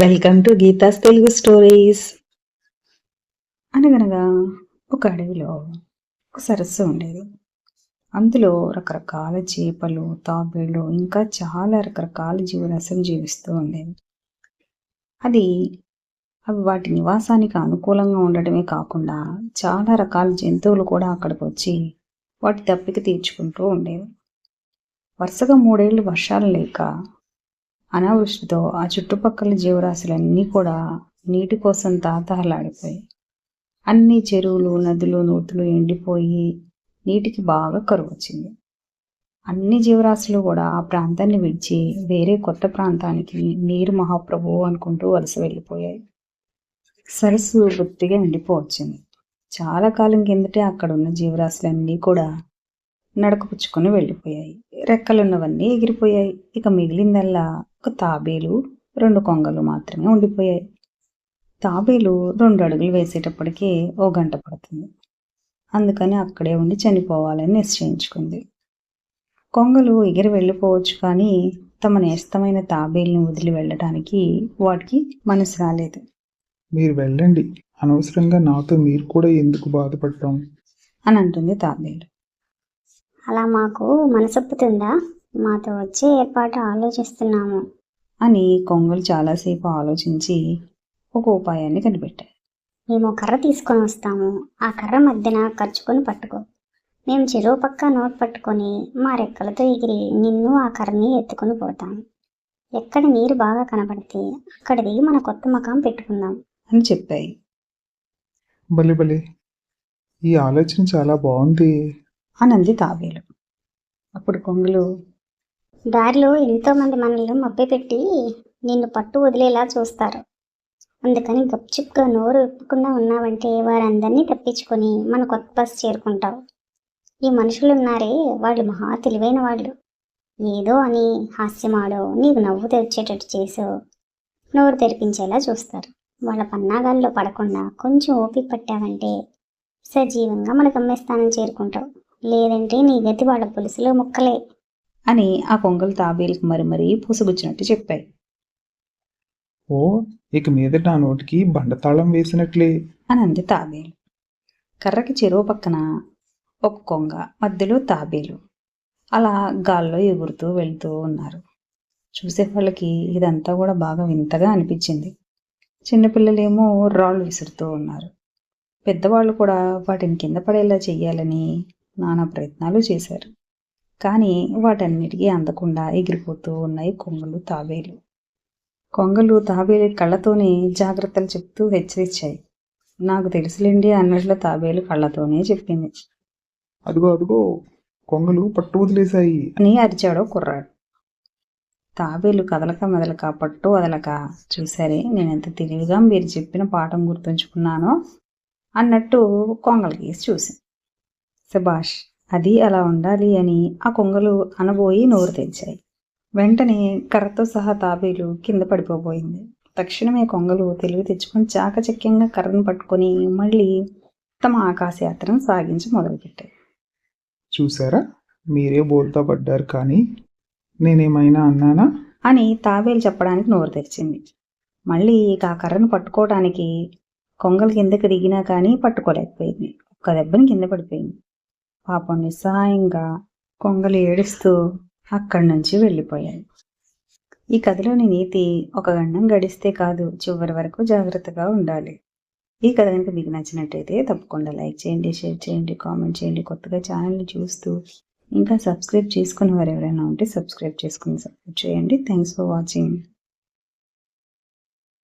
Welcome to Geetha's Telugu stories అనగనగా ఒక అడవిలో ఒక సరస్సు ఉండేది. అందులో రకరకాల చేపలు తాబేళ్ళు ఇంకా చాలా రకరకాల జీవరాశులు జీవిస్తూ ఉండేవి. అది అవి వాటి నివాసానికి అనుకూలంగా ఉండటమే కాకుండా చాలా రకాల జంతువులు కూడా అక్కడికి వచ్చి వాటి దప్పిక తీర్చుకుంటూ ఉండేవి. వరుసగా మూడేళ్ళు వర్షాలు లేక అనావృష్టితో ఆ చుట్టుపక్కల జీవరాశులన్నీ కూడా నీటి కోసం తాతహలాడిపోయాయి. అన్ని చెరువులు నదులు నూతులు ఎండిపోయి నీటికి బాగా కరువు వచ్చింది అన్ని జీవరాశులు కూడా ఆ ప్రాంతాన్ని విడిచి వేరే కొత్త ప్రాంతానికి నీరు మహాప్రభువు అనుకుంటూ వలస వెళ్ళిపోయాయి. సరస్సు బొత్తిగా ఎండిపోవచ్చింది. చాలా కాలం కిందటే అక్కడ ఉన్న జీవరాశులన్నీ కూడా నడకపుచ్చుకొని వెళ్ళిపోయాయి. రెక్కలున్నవన్నీ ఎగిరిపోయాయి. ఇక మిగిలిందల్లా ఒక తాబేలు రెండు కొంగలు మాత్రమే ఉండిపోయాయి. తాబేలు రెండు అడుగులు వేసేటప్పటికే ఓ గంట పడుతుంది. అందుకని అక్కడే ఉండి చనిపోవాలని నిశ్చయించుకుంది. కొంగలు ఎగిరి వెళ్ళిపోవచ్చు కానీ తమ నేస్తమైన తాబేలుని వదిలి వెళ్ళడానికి వాటికి మనసు రాలేదు. మీరు వెళ్ళండి. అనవసరంగా నాతో మీరు కూడా ఎందుకు బాధపడటం? అని అంటుంది తాబేలు. అలా మాకు మనసొప్పుతుందా? మాతో వచ్చే ఏర్పాటు ఆలోచిస్తున్నాము. అని కొంగలు చాలాసేపు ఆలోచించి ఒక ఉపాయాన్ని కనిపెట్టాయి మేము కర్ర తీసుకొని వస్తాము. ఆ కర్ర మధ్యన ఖర్చుకొని పట్టుకో. మేము చెరువు పక్క నోట్ పట్టుకొని మా రెక్కలతో ఎగిరి నిన్ను ఆ కర్రని ఎత్తుకొని పోతాం. ఎక్కడ నీరు బాగా కనపడితే అక్కడ దిగి మన కొత్త మకాం పెట్టుకుందాం. అని చెప్పాయి. భలే భలే ఈ ఆలోచన చాలా బాగుంది. అని అంది తాబేలు. అప్పుడు కొంగలు దారిలో ఎంతో మంది మనల్ని మభ్యపెట్టి నిన్ను పట్టు వదిలేలా చూస్తారు. అందుకని గప్చుప్గా నోరు విప్పకుండా ఉన్నావంటే వారందరినీ తప్పించుకొని మన కొత్త బస్ చేరుకుంటావు. ఈ మనుషులు ఉన్నారే వాళ్ళు మహా తెలివైన వాళ్ళు. ఏదో అని హాస్యమాడో నీకు నవ్వు తెచ్చేటట్టు చేసో నోరు తెరిపించేలా చూస్తారు. వాళ్ళ పన్నాగాల్లో పడకుండా కొంచెం ఓపిక పట్టావంటే సజీవంగా మన గమ్యస్థానం చేరుకుంటావు. లేదంటే నీ గతి వాళ్ళ పులుసులో ముక్కలే. అని ఆ కొంగలు తాబేలుకు మరి మరీ పూసగుచ్చినట్టు చెప్పాయి. ఓ ఇక మీద నా నోటికి బండతాళం వేసినట్లే. అని అంది తాబేలు. కర్రకి చెరువు పక్కన ఒక కొంగ మధ్యలో తాబేలు. అలా గాల్లో ఎగురుతూ వెళ్తూ ఉన్నారు. చూసే వాళ్ళకి ఇదంతా కూడా బాగా వింతగా అనిపించింది. చిన్నపిల్లలేమో రాళ్ళు విసురుతూ ఉన్నారు. పెద్దవాళ్ళు కూడా వాటిని కింద పడేలా చెయ్యాలని నానా ప్రయత్నాలు చేశారు. కానీ వాటన్నిటికీ అందకుండా ఎగిరిపోతూ ఉన్నాయి కొంగలు తాబేలు. కొంగలు తాబేలు కళ్ళతోనే జాగ్రత్తలు చెప్తూ హెచ్చరించాయి. నాకు తెలుసులేండి అన్నట్లు తాబేలు కళ్ళతోనే చెప్పింది. అదిగో అదిగో కొంగలు పట్టు వదిలేశాయి. అని అరిచాడో కుర్రాడు. తాబేలు కదలక మెదలక పట్టు వదలక చూసారే నేను ఎంత తెలివిగా మీరు చెప్పిన పాఠం గుర్తుంచుకున్నానో అన్నట్టు కొంగలకి చూసి సుభాష్ అది అలా ఉండాలి అని ఆ కొంగలు అనబోయి నోరు తెరిచాయి. వెంటనే కర్రతో సహా తాబేలు కింద పడిపోబోయింది. తక్షణమే కొంగలు తెలివి తెచ్చుకొని చాకచక్యంగా కర్రను పట్టుకొని మళ్ళీ తమ ఆకాశయాత్రను సాగించి మొదలుపెట్టాయి. చూసారా? మీరే బోల్తా పడ్డారు కానీ నేనేమైనా అన్నానా? అని తాబేలు చెప్పడానికి నోరు తెరిచింది. మళ్ళీ ఇక ఆ కర్రను పట్టుకోవడానికి కొంగలు కిందకి దిగినా కానీ పట్టుకోలేకపోయింది. ఒక్క దెబ్బని కింద పడిపోయింది. పాపం నిస్సహాయంగా కొంగలు ఏడుస్తూ అక్కడి నుంచి వెళ్ళిపోయాయి. ఈ కథలోని నీతి ఒక గండం గడిస్తే కాదు చివరి వరకు జాగ్రత్తగా ఉండాలి. ఈ కథ కనుక మీకు నచ్చినట్టయితే తప్పకుండా లైక్ చేయండి షేర్ చేయండి కామెంట్ చేయండి. కొత్తగా ఛానల్ని చూస్తూ ఇంకా సబ్స్క్రైబ్ చేసుకుని వారు ఎవరైనా ఉంటే సబ్స్క్రైబ్ చేసుకుని సపోర్ట్ చేయండి. Thanks for watching.